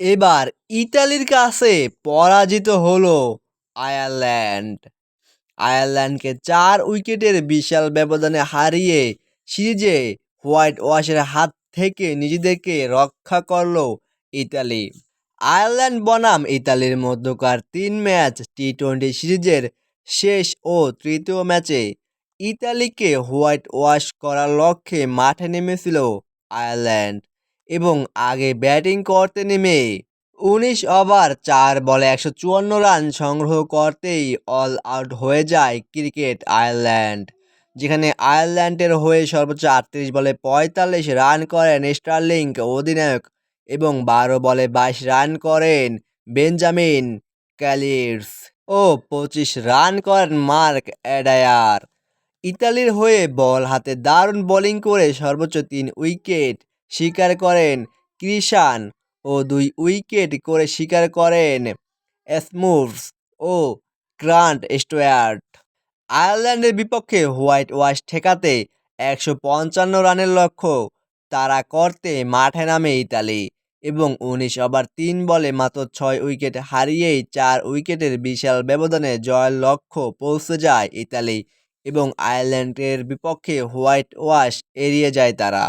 এবার ইতালির কাছে পরাজিত হলো আয়ারল্যান্ড। আয়ারল্যান্ডকে চার উইকেটের বিশাল ব্যবধানে হারিয়ে সিরিজে হোয়াইট ওয়াশের হাত থেকে নিজেদেরকে রক্ষা করল ইতালি। আয়ারল্যান্ড বনাম ইতালির মধ্যকার তিন ম্যাচ টি টোয়েন্টি সিরিজের শেষ ও তৃতীয় ম্যাচে ইতালিকে হোয়াইট ওয়াশ করার লক্ষ্যে মাঠে নেমেছিল আয়ারল্যান্ড। এবং আগে ব্যাটিং করতে নেমে উনিশ ওভার চার বলে একশো চুয়ান্ন রান সংগ্রহ করতেই অল আউট হয়ে যায় ক্রিকেট আয়ারল্যান্ড। যেখানে আয়ারল্যান্ডের হয়ে সর্বোচ্চ আটত্রিশ বলে পঁয়তাল্লিশ রান করেন স্টার্লিং অধিনায়ক এবং বারো বলে বাইশ রান করেন বেঞ্জামিন ক্যালিয়ার্স ও পঁচিশ রান করেন মার্ক অ্যাডায়ার। ইতালির হয়ে বল হাতে দারুণ বোলিং করে সর্বোচ্চ তিন উইকেট শিকার করেন ক্রিশান ও দুই উইকেট করে শিকার করেন স্মুভস ও গ্রান্ট স্টুয়ার্ট। আয়ারল্যান্ডের বিপক্ষে হোয়াইট ওয়াশ ঠেকাতে একশো পঞ্চান্ন রানের লক্ষ্য তারা করতে মাঠে নামে ইতালি এবং উনিশ ওভার তিন বলে মাত্র ছয় উইকেট হারিয়েই চার উইকেটের বিশাল ব্যবধানে জয়ের লক্ষ্য পৌঁছে যায় ইতালি এবং আয়ারল্যান্ডের বিপক্ষে হোয়াইট ওয়াশ এড়িয়ে যায় তারা।